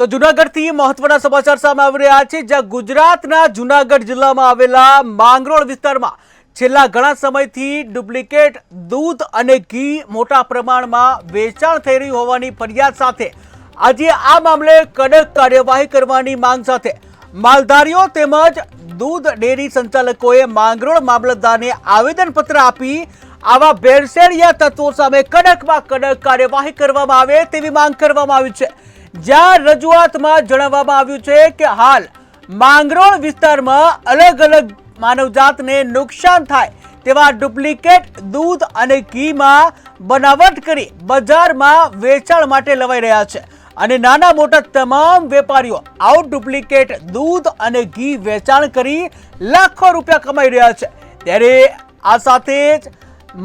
તો જુનાગઢથી મહત્વના સમાચાર સામે આવી રહ્યા છે, જ્યાં ગુજરાતના જુનાગઢ જિલ્લામાં આવેલા માંગરોળ વિસ્તારમાં છેલ્લા ઘણા સમયથી ડુપ્લિકેટ દૂધ અને ઘી મોટા પ્રમાણમાં વેચાણ થઈ રહ્યું હોવાની ફરિયાદ સાથે આજે આ મામલે કડક કાર્યવાહી કરવાની માંગ સાથે માલધારીઓ તેમજ દૂધ ડેરી સંચાલકોએ માંગરોળ મામલતદારને આવેદનપત્ર આપી આવા ભેળસેળિયા તત્વો સામે કડકમાં કડક કાર્યવાહી કરવામાં આવે તેવી માંગ કરવામાં આવી છે. જ્યાં રજૂઆતમાં જણાવવામાં આવ્યું છે કે હાલ માંગરોળ વિસ્તારમાં અલગ અલગ માનવજાતને નુકસાન થાય તેવા ડુપ્લિકેટ દૂધ અને ઘીમાં બનાવટ કરી બજારમાં વેચાણ માટે લવાઈ રહ્યા છે. અને નાના મોટા તમામ વેપારીઓ આવું ડુપ્લિકેટ દૂધ અને ઘી વેચાણ કરી લાખો રૂપિયા કમાઈ રહ્યા છે. ત્યારે આ સાથે જ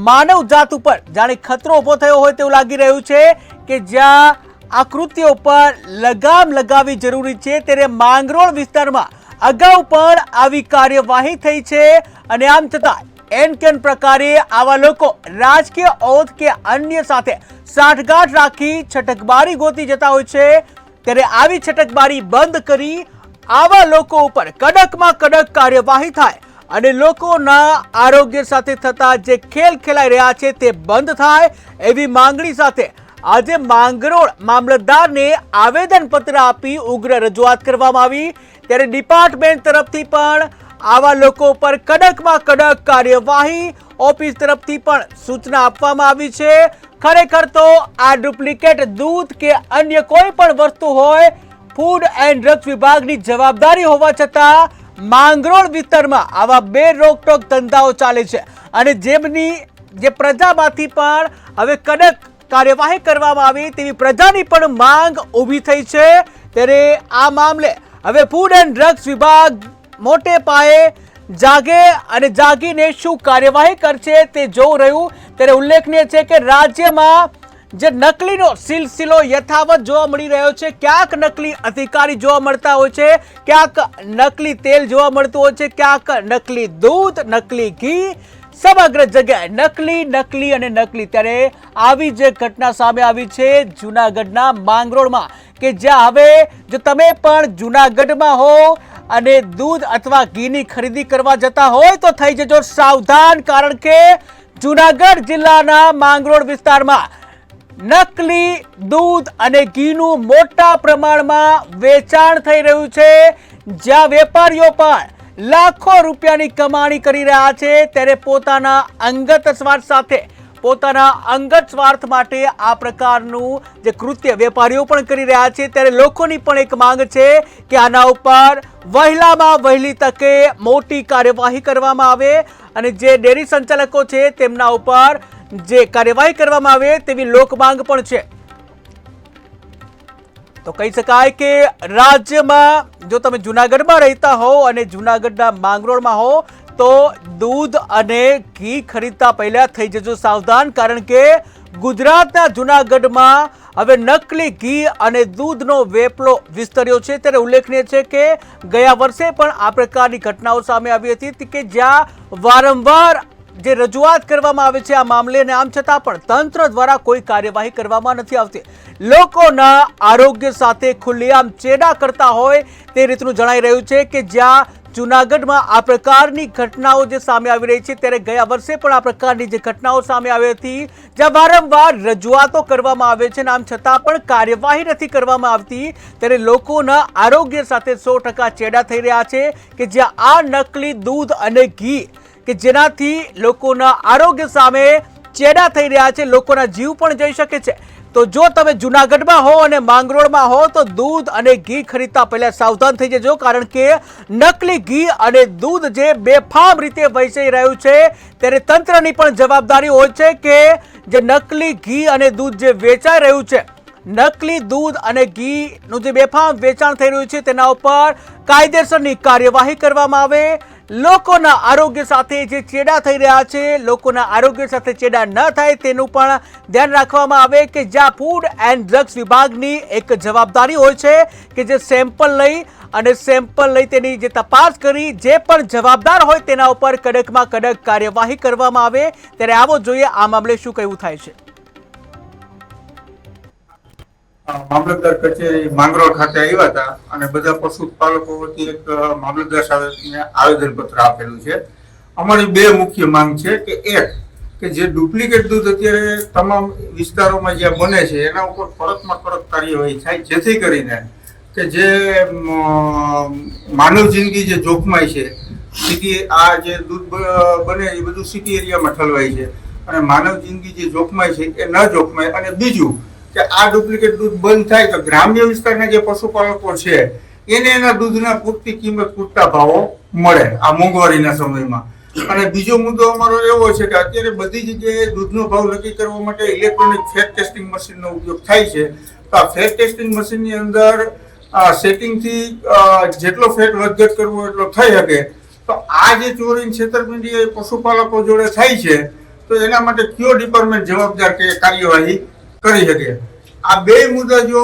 માનવ જાત ઉપર જાણે ખતરો ઊભો થયો હોય તેવું લાગી રહ્યું છે કે જ્યાં આ ઉપર લગામ લગાવવી જરૂરી છે ત્યારે માંગરોળ વિસ્તારમાં અગાઉ પણ આવી કાર્યવાહી થઈ છે અને આમ છતાં એન કેન પ્રકારે આવા લોકો રાજકીય ઓથ કે અન્ય સાથે સાઠગાંઠ રાખી છટકબારી ગોતી જતા હોય છે. ત્યારે આવી છટકબારી બંધ કરી આવા લોકો ઉપર કડકમાં કડક કાર્યવાહી થાય અને લોકોના આરોગ્ય સાથે થતા જે ખેલ ખેલાઈ રહ્યા છે તે બંધ થાય એવી માંગણી સાથે આજે માંગરોળ મામલતદારને આવેદનપત્ર આપી ઉગ્ર રજૂઆત કરવામાં આવી. ત્યારે ડિપાર્ટમેન્ટ તરફથી પણ આવા લોકો પર કડકમાં કડક કાર્યવાહી ઓફિસ તરફથી પણ સૂચના આપવામાં આવી છે. ખરેખર તો આ ડુપ્લિકેટ દૂધ કે અન્ય કોઈ પણ વસ્તુ હોય, ફૂડ એન્ડ ડ્રગ્સ વિભાગની જવાબદારી હોવા છતાં માંગરોળ વિસ્તારમાં આવા બે રોકટોક ધંધાઓ ચાલે છે. અને જેમની, જે પ્રજામાંથી પણ હવે કડક કાર્યવાહી કરવામાં આવી તેવી પ્રજાની પણ માંગ ઊભી થઈ છે. ત્યારે આ મામલે હવે ફૂડ એન્ડ ડ્રગ્સ વિભાગ મોટે પાયે જાગે અને જાગીને શું કાર્યવાહી કરશે તે જોવું રહ્યું. ત્યારે ઉલ્લેખનીય છે કે રાજ્યમાં જે નકલીનો સિલસિલો યથાવત જોવા મળી રહ્યો છે, ક્યાંક નકલી અધિકારી જોવા મળતા હોય છે, ક્યાંક નકલી તેલ જોવા મળતું હોય છે, ક્યાંક નકલી દૂધ, નકલી ઘી સમગ્ર જગ્યાએ નકલી નકલી અને નકલી. ત્યારે આવી જે ઘટના સામે આવી છે જુનાગઢના માંગરોળમાં, કે જ્યાં હવે જો તમે પણ જુનાગઢમાં હો અને દૂધ અથવા ઘીની ખરીદી કરવા જતા હોય, તો થઈ જજો સાવધાન, કારણ કે જુનાગઢ જિલ્લાના માંગરોળ વિસ્તારમાં નકલી દૂધ અને ઘીનું મોટા પ્રમાણમાં વેચાણ થઈ રહ્યું છે. જ્યાં વેપારીઓ પણ લાખો રૂપિયાની કમાણી કરી રહ્યા છે. ત્યારે પોતાના અંગત સ્વાર્થ સાથે, પોતાના અંગત સ્વાર્થ માટે આ પ્રકારનું જે કૃત્ય વેપારીઓ પણ કરી રહ્યા છે. ત્યારે લોકોની પણ એક માંગ છે કે આના ઉપર વહેલામાં વહેલી તકે મોટી કાર્યવાહી કરવામાં આવે અને જે ડેરી સંચાલકો છે તેમના ઉપર જે કાર્યવાહી કરવામાં આવે તેવી લોક માંગ પણ છે. તો કહી શકાય કે રાજ્યમાં જો તમે જુનાગઢમાં રહેતા હો અને જુનાગઢના માંગરોળમાં હો, તો દૂધ અને ઘી ખરીદતા પહેલા થઈ જજો સાવધાન, કારણ કે ગુજરાતના જુનાગઢમાં હવે નકલી ઘી અને દૂધનો વેપલો વિસ્તર્યો છે. ત્યારે ઉલ્લેખનીય છે કે ગયા વર્ષે પણ આ પ્રકારની ઘટનાઓ સામે આવી હતી કે જ્યાં વારંવાર જે રજૂઆત કરવામાં આવે છે આ મામલે અને આમ છતાં પણ તંત્ર દ્વારા કોઈ કાર્યવાહી કરવામાં નથી આવતી. લોકોના આરોગ્ય સાથે ખુલ્લેઆમ ચેડા કરતા હોય તે રીતનું જણાઈ રહ્યું છે કે જ્યાં જુનાગઢમાં આ પ્રકારની ઘટનાઓ જે સામે આવી રહી છે, ત્યારે ગયા વર્ષે પણ આ પ્રકારની જે ઘટનાઓ સામે આવી હતી, જ્યાં વારંવાર રજૂઆતો કરવામાં આવે છે આમ છતાં પણ કાર્યવાહી નથી કરવામાં આવતી, ત્યારે લોકોના આરોગ્ય સાથે સો ચેડા થઈ રહ્યા છે કે જ્યાં આ નકલી દૂધ અને ઘી કે જેનાથી લોકોના આરોગ્ય સામે ચેડા થઈ રહ્યા છે, લોકોના જીવ પણ જઈ શકે છે. તો જો તમે જુનાગઢમાં હો અને માંગરોળમાં હો, તો દૂધ અને ઘી ખરીદતા પહેલા સાવધાન થઈ જજો, કારણ કે નકલી ઘી અને દૂધ જે બેફામ રીતે વહેંચાઈ રહ્યું છે, ત્યારે તંત્રની પણ જવાબદારી હોય છે કે જે નકલી ઘી અને દૂધ જે વેચાઈ રહ્યું છે, નકલી દૂધ અને ઘીનું જે બેફામ વેચાણ થઈ રહ્યું છે, તેના ઉપર કાયદેસરની કાર્યવાહી કરવામાં આવે લોકોના આરોગ્ય સાથે જે ચેડા થઈ રહ્યા છે, લોકોના આરોગ્ય સાથે ચેડા ન થાય તેનું પણ ધ્યાન રાખવામાં આવે કે જ્યાં ફૂડ એન્ડ ડ્રગ્સ વિભાગની એક જવાબદારી હોય છે કે જે સેમ્પલ લઈ અને સેમ્પલ લઈ તેની જે તપાસ કરી, જે પણ જવાબદાર હોય તેના ઉપર કડકમાં કડક કાર્યવાહી કરવામાં આવે. ત્યારે આવો જોઈએ આ મામલે શું કહેવું થાય છે. મામલતદાર કચેરી માંગરોળ ખાતે આવ્યા હતા અને બધા પશુપાલકો વતી એક મામલતદાર સાહેબને આવેદનપત્ર આપેલું છે. અમારી બે મુખ્ય માંગ છે કે એક, કે જે ડુપ્લિકેટ દૂધ અત્યારે તમામ વિસ્તારોમાં જ્યાં બને છે, એના ઉપર કડકમાં કડક કાર્યવાહી થાય, જેથી કરીને કે જે માનવ જિંદગી જે જોખમાય છે સિટી આ જે દૂધ બને એ બધું સિટી એરિયામાં ઠલવાય છે. અને માનવ જિંદગી જે જોખમાય છે, એ ન જોખમાય. અને બીજું કે આ ડુપ્લિકેટ દૂધ બંધ થાય તો ગ્રામ્ય વિસ્તારના જે પશુપાલકો છે, એને એના દૂધના પૂરતી કિંમત પૂરતા ભાવો મળે આ મોંઘવારીના સમયમાં. અને બીજો મુદ્દો અમારો એવો છે કે અત્યારે બધી જગ્યાએ દૂધનો ભાવ નક્કી કરવા માટે ઇલેક્ટ્રોનિક ફેટ ટેસ્ટિંગ મશીનનો ઉપયોગ થાય છે. તો આ ફેટ ટેસ્ટિંગ મશીનની અંદર સેટિંગથી જેટલો ફેટ વધઘટ કરવો એટલો થઈ શકે. તો આ જે ચોરી છેતરપિંડી પશુપાલકો જોડે થાય છે, તો એના માટે કયો ડિપાર્ટમેન્ટ જવાબદાર કે કાર્યવાહી કરી શકે. આ બે મુદ્દા જો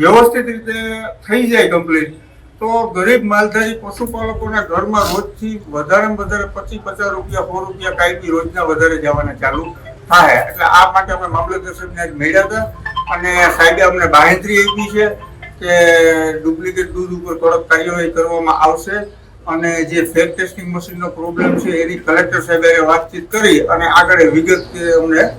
વ્યવસ્થિત રીતે થઈ જાય કમ્પ્લીટ તો ગરીબ માલધારી પશુપાલકોના ઘરમાં રોજથી વધારેમાં વધારે પચીસ પચાસ રૂપિયા, સો રૂપિયા કાયમી રોજના વધારે જવાના ચાલુ થાય. એટલે આ માટે અમે મામલતદાર સાહેબને આજ મળ્યા હતા. અને સાહેબે અમને બાહેંધરી આપી છે કે ડુપ્લિકેટ દૂધ ઉપર કડક કાર્યવાહી કરવામાં આવશે. અને જે ફેર ટેસ્ટિંગ મશીનનો પ્રોબ્લેમ છે, એની કલેક્ટર સાહેબે વાતચીત કરી અને આગળ વિગત અમને